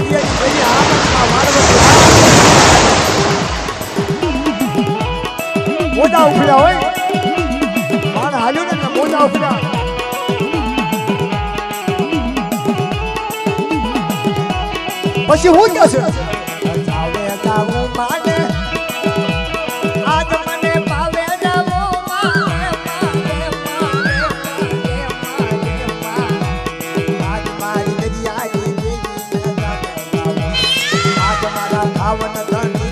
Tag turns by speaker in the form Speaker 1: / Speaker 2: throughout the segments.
Speaker 1: દરિયાની ભરી મોટા ઉફળ્યા હોય માણ હાલ્યું ને મોટા ઉફળ્યા પછી હું ક્યાં છે પાવન ધણી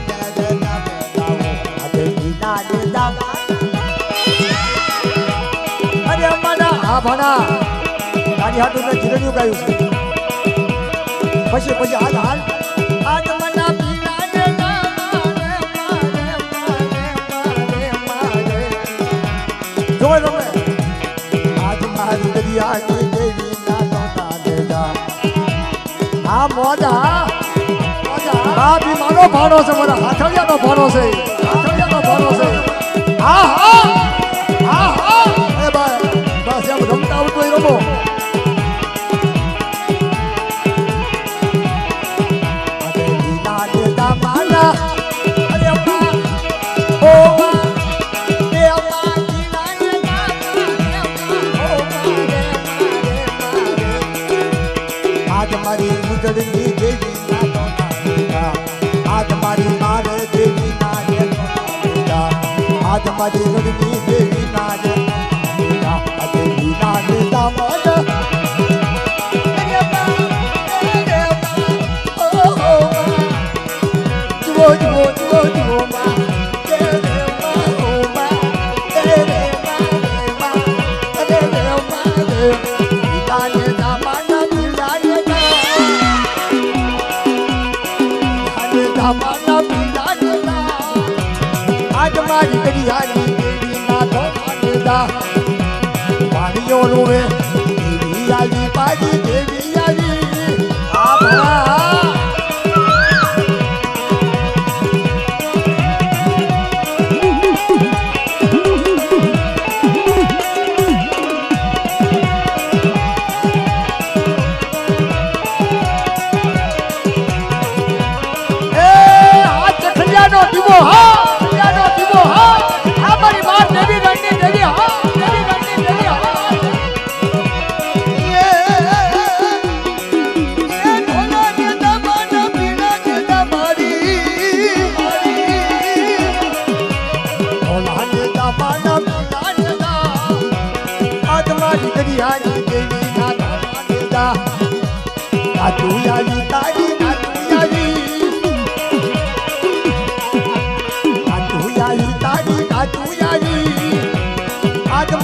Speaker 1: પછી પછી હાલ હાલ. મોદા ભાડો છે મારા હાથડિયાનો ભાડો છે. આજ મારી રડની દેવી નારે મીના દેવી નારે દામન જુઓ જુઓ જુઓ જુઓ માં I'm not આજ મારી કરિયાની દેવી નાથો માટેદા વાડીઓ રોવે દેવી આવી પાડી દેવી આવી આ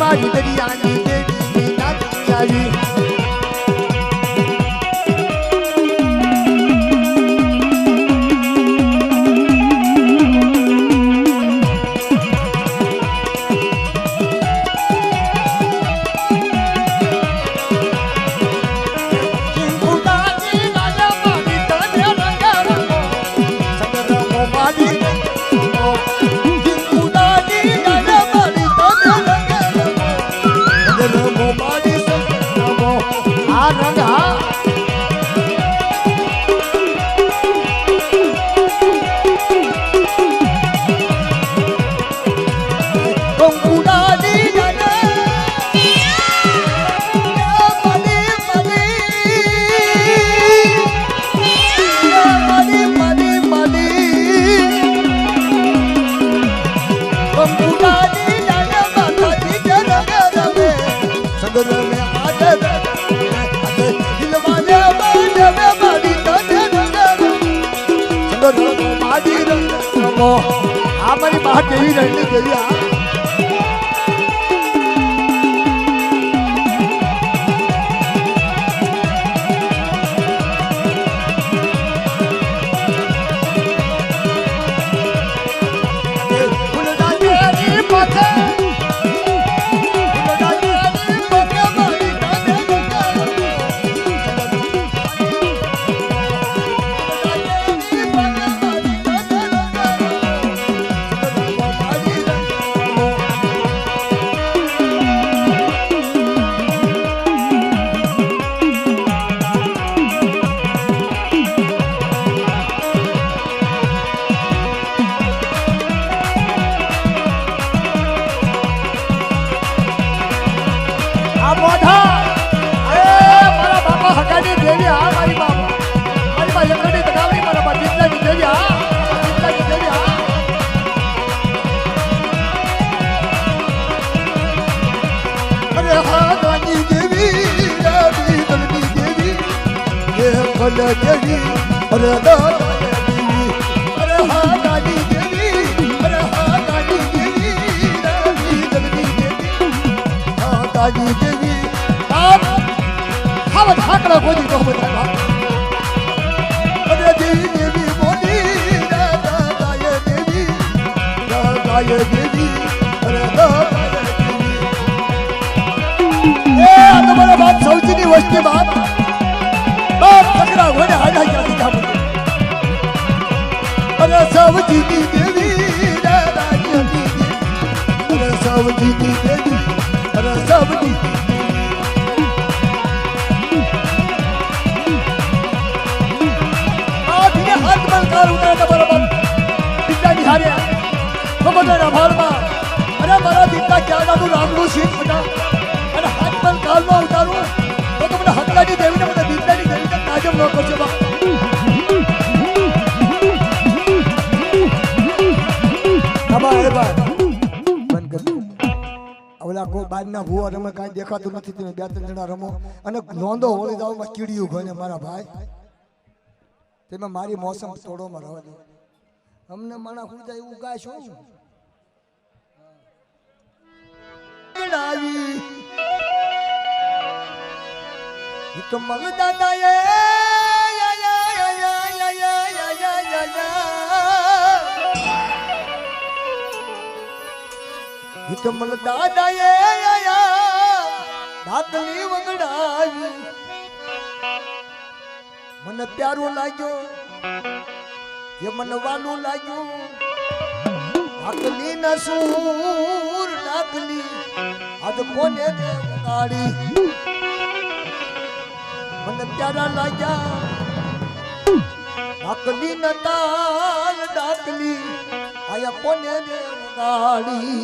Speaker 1: મારી દરિયાની દેવી નાચી આવી કેવી રંગલી કેવી આ. મોઢા. એ મારા બાપા હટાડી દેવી હા, મારી બાપા. મારી બા એકડી તગાવડી મારા બા જીતના જીતેવી હા જીતના જીતેવી હા. અરે, હા, ગાંધી દેવી રાબી દલબી દેવી એ ફલ દેવી અરે દા દેવી અરે, હા, ગાંધી I did it. ખાવા ઢાકડા ખોદી તો બધા અરે દેવી દેવી બોલી દાદાએ દેવી દાદાએ દેવી અરે દાદાએ દેવી એ તમારા બાપ સૌજીની વસ્તી બાપ. બાપ પકડા ઘોડે હાડા ગયા દીધા અરે સૌજીની દેવી દાદાની દેવી અરે સૌજીની દેવી અરે સૌજી હાર્યા ભગવાનના ભાળમાં અરે મારા દીકરા ક્યાંનાનું રામનું શીત બધા અને હાથ પર કાલમાં ઉતારું, તો તમને હકલાની દેવીને મને દીકરાની દેવીને તાજમ ન કરજો, બા. બાબા એ બા. બંધ કરી. દો. ઓલા કોઈ બાજના ભૂવા રમે, કાંઈ દેખાતું નથી, તમે બે ત્રણ જણા રમો. અને નોંધો હોળી દાવમાં કીડિયું ઘણે મારા ભાઈ. તેમાં મારી મોસમ તોડોમાં રહેવા દો અમને માણા ખુદા એવું ગાશો ગણાવી તો મલ દાદા એ તો મલ દાદા એ દાતલી વગડાવી. મને પ્યારો લાગ્યો. એ મને વાલું લાગ્યું. ડાકલી ના સૂર ડાકલી આજ કોને દે ઉગાડી મને પ્યારા લાગ્યા. ડાકલી ના તાલ ડાકલી આયા કોને દે ઉગાડી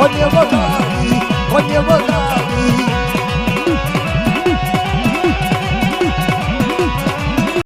Speaker 1: ડાકલી કોને વગાડી કોને વગાડી કોને વગાડી